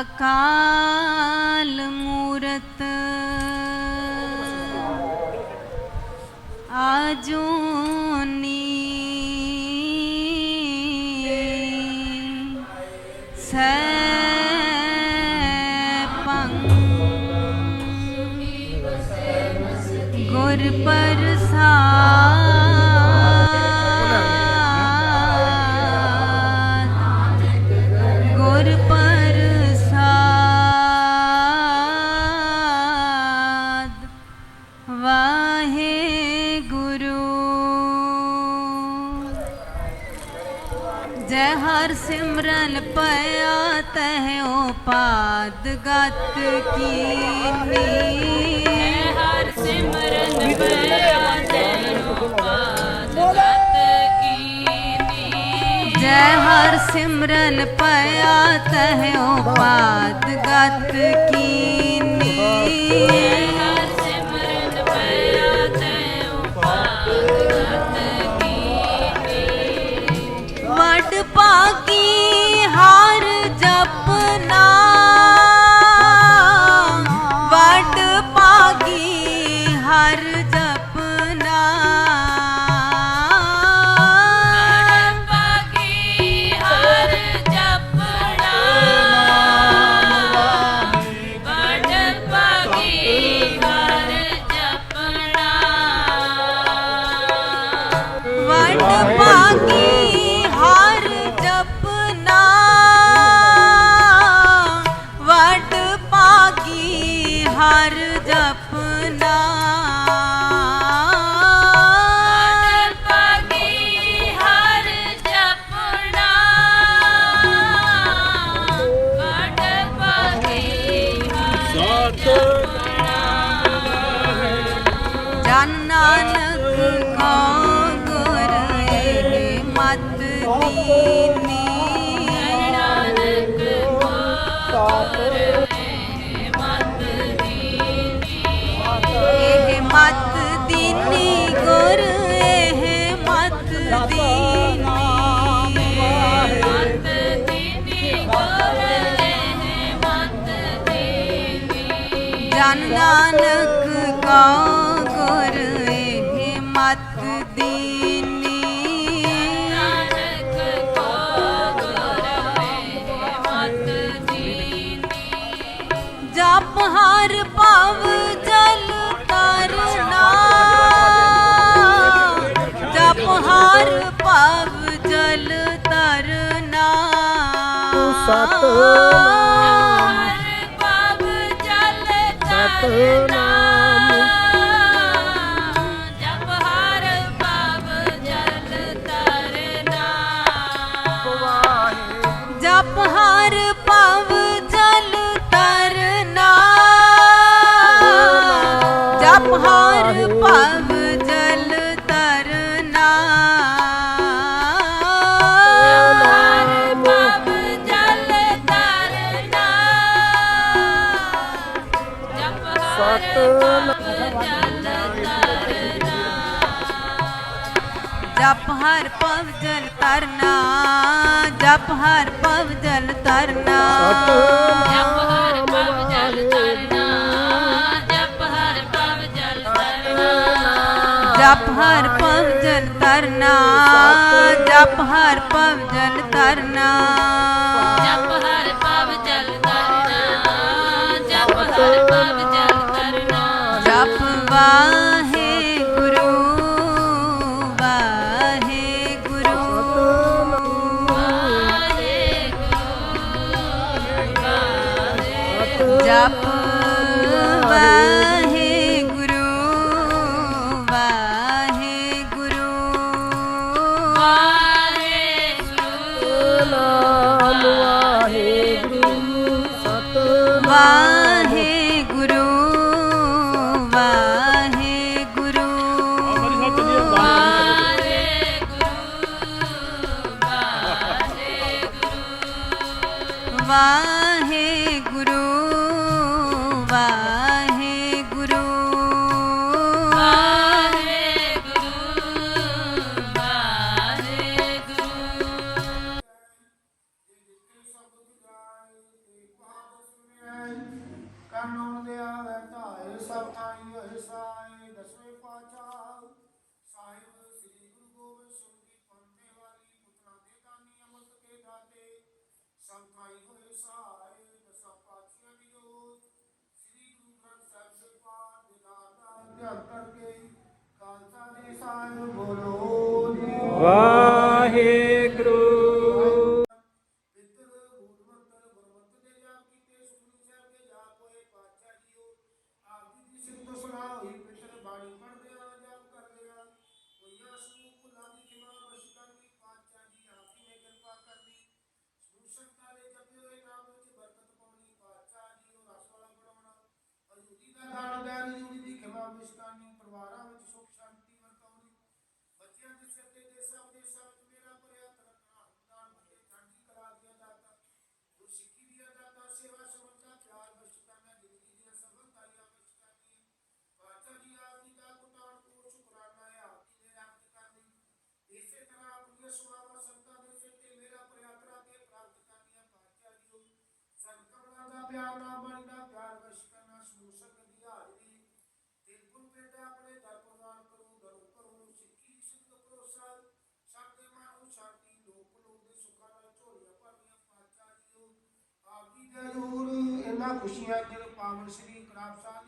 ਅਕਾਲ ਮੂਰਤ। ਆਜੂਨੀ ਹਰ ਸਿਮਰਨ ਪਿਆ ਤਹਿਉ ਪਾਦ ਗਤ ਕੀਨੀ। ਹਰ ਸਿਮਰਨ ਜੈ ਹਰ ਸਿਮਰਨ ਪਿਆ ਉਹ ਪਾਦ ਗਤ ਕੀਨੀ। ਸਤਨਾਮ। ਪਵ ਜਲ ਸਤਨਾਮ ਜਪ ਹਰ ਪਵ ਜਲ ਤਰਨਾ ਵਾਹਿਗੁਰੂ। ਜਪ ਹਰ ਜਪ ਹਰ ਪਵ ਤਰਨਾ ਜਪ ਹਰ ਪਵ ਤਰਨਾ, ਜਪ ਹਰ ਪਵ ਜਲ ਤਰਨਾ। ਜਪ ਹਰ ਪਵ ਤਰਨਾ, ਜਪ ਹਰ ਪਵ ਤਰਨਾ ਜਪ ਹਰ ਪਵ ਤਰਨਾ। ਵਾਹੇ ਗੁਰੂ ਕਰਕੇ ਖਾਲਸਾ ਦੀ ਬੋਲੋ ਵਾਹ। ਪਿਆਰ ਨਾ ਬਾਣੀ ਦਾ ਪਿਆਰ ਵਸ਼ਕਨਾ ਸਮੂਸਕ ਦੀ ਹਾਜ਼ਰੀ। ਤੇ ਗੁਰੂ ਪੇਟਾ ਆਪਣੇ ਦਰ ਪ੍ਰਵਾਨ ਕਰੋ ਗਰੂ ਕਰੋ ਸਿੱਖੀ ਸਿੱਧ ਕਰੋ ਸਾਧ ਸਾਡੇ ਮਾਨੂ ਸ਼ਾਂਤੀ ਲੋਕ ਲੋਕ ਦੇ ਸੁੱਖਾਂ ਨਾਲ ਝੋਲੀਆਂ ਭਰਨੀਆਂ ਪਾਚਾ ਜੀਓ। ਆਪ ਜੀ ਦਾ ਜੋਰ ਇਹਨਾਂ ਖੁਸ਼ੀਆਂ ਜਦ ਪਾਵਨ ਸ੍ਰੀ ਗ੍ਰਾਮ ਸਾਹਿਬ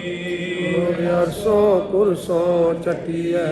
ਗੁਰ ਅਰਸੋ ਪੁਰਸੋ ਚਟਿਐ।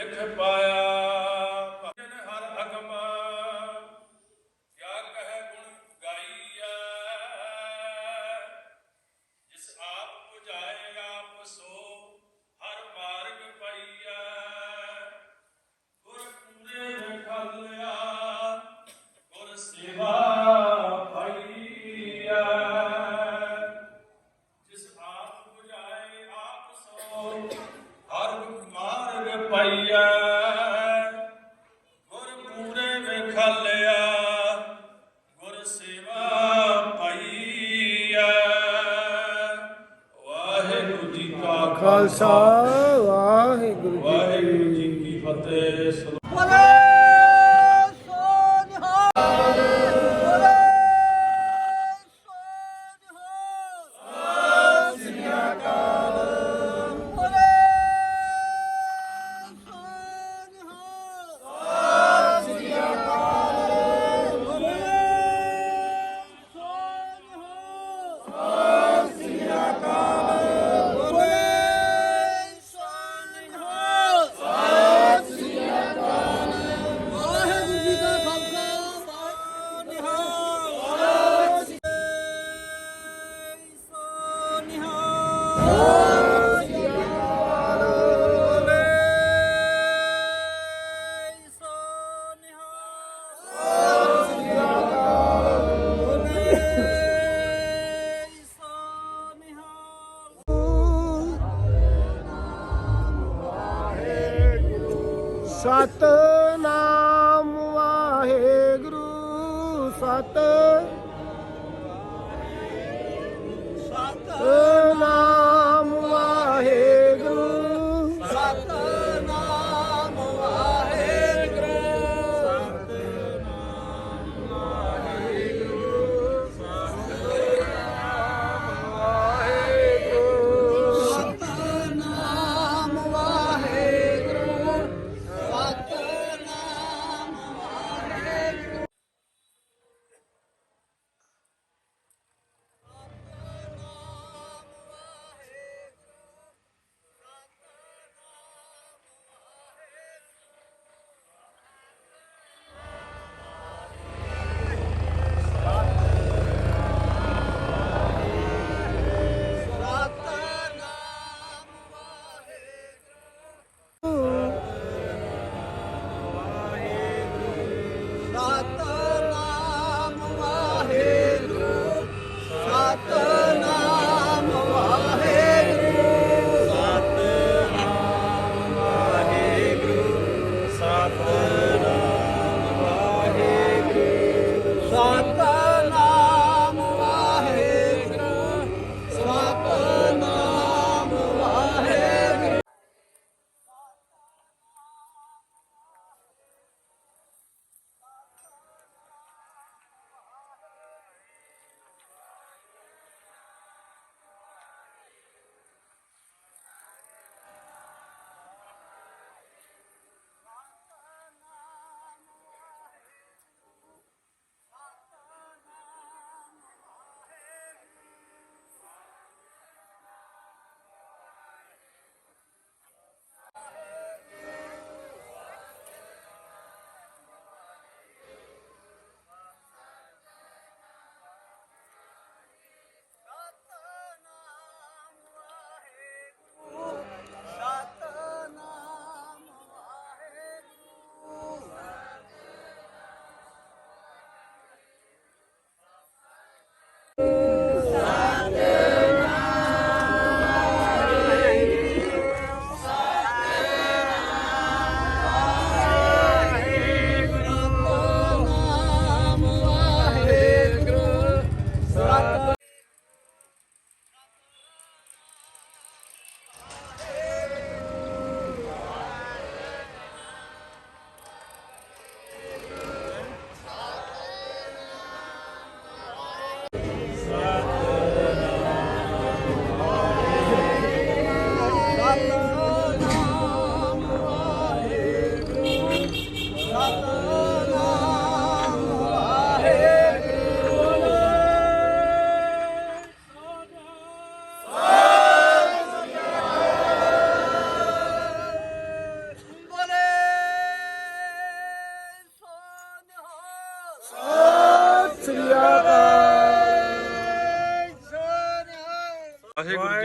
Nicobaya. Uh, ਲਿਆ ਗੁਰ ਪੂਰੇ ਵਿਖਾਲਿਆ ਗੁਰ ਸੇਵਾ ਪਾਈਐ। ਵਾਹਿਗੁਰੂ ਜੀ ਕਾ ਖਾਲਸਾ। ਸਤਨਾਮ ਵਾਹਿਗੁਰੂ ਸਤਿ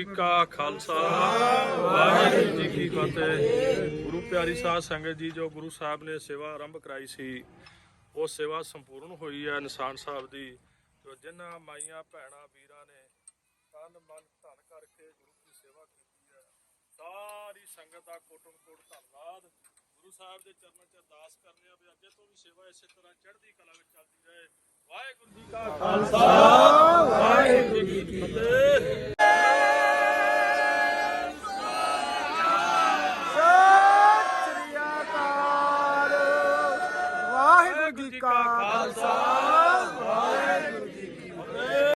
ਜੀ ਕਾ ਖਾਲਸਾ, ਵਾਹਿਗੁਰੂ ਜੀ ਕੀ ਫਤਿਹ। ਗੁਰੂ ਪਿਆਰੀ ਸਾਧ ਸੰਗਤ ਜੀ, ਜੋ ਗੁਰੂ ਸਾਹਿਬ ਨੇ ਸੇਵਾ ਆਰੰਭ ਕਰਾਈ ਸੀ, ਉਹ ਸੇਵਾ ਸੰਪੂਰਨ ਹੋਈ ਹੈ ਨਿਸ਼ਾਨ ਸਾਹਿਬ ਦੀ। ਜੋ ਜਿਨ੍ਹਾਂ ਮਾਈਆਂ, ਭੈਣਾਂ, ਵੀਰਾਂ ਨੇ ਤਨ, ਮਨ, ਧਨ ਕਰਕੇ ਗੁਰੂ ਦੀ ਸੇਵਾ ਕੀਤੀ ਹੈ, ਸਾਰੀ ਸੰਗਤ ਦਾ ਕੋਟਨ ਕੋਟ ਧੰਨਵਾਦ। ਗੁਰੂ ਸਾਹਿਬ ਦੇ ਚਰਨਾਂ 'ਚ ਅਰਦਾਸ ਕਰਨੇ ਆ ਵੀ ਅੱਗੇ ਤੋਂ ਵੀ ਸੇਵਾ ਇਸੇ ਤਰ੍ਹਾਂ ਚੜ੍ਹਦੀ ਕਲਾ ਵਿੱਚ ਚੱਲਦੀ ਰਹੇ। ਵਾਹਿਗੁਰੂ ਜੀ ਕਾ ਖਾਲਸਾ, ਵਾਹਿਗੁਰੂ ਜੀ ਕੀ ਫਤਿਹ। ਅਕਾਲ ਵਾਹਿਗੁਰੂ ਜੀ ਕਾ ਖਾਲਸਾ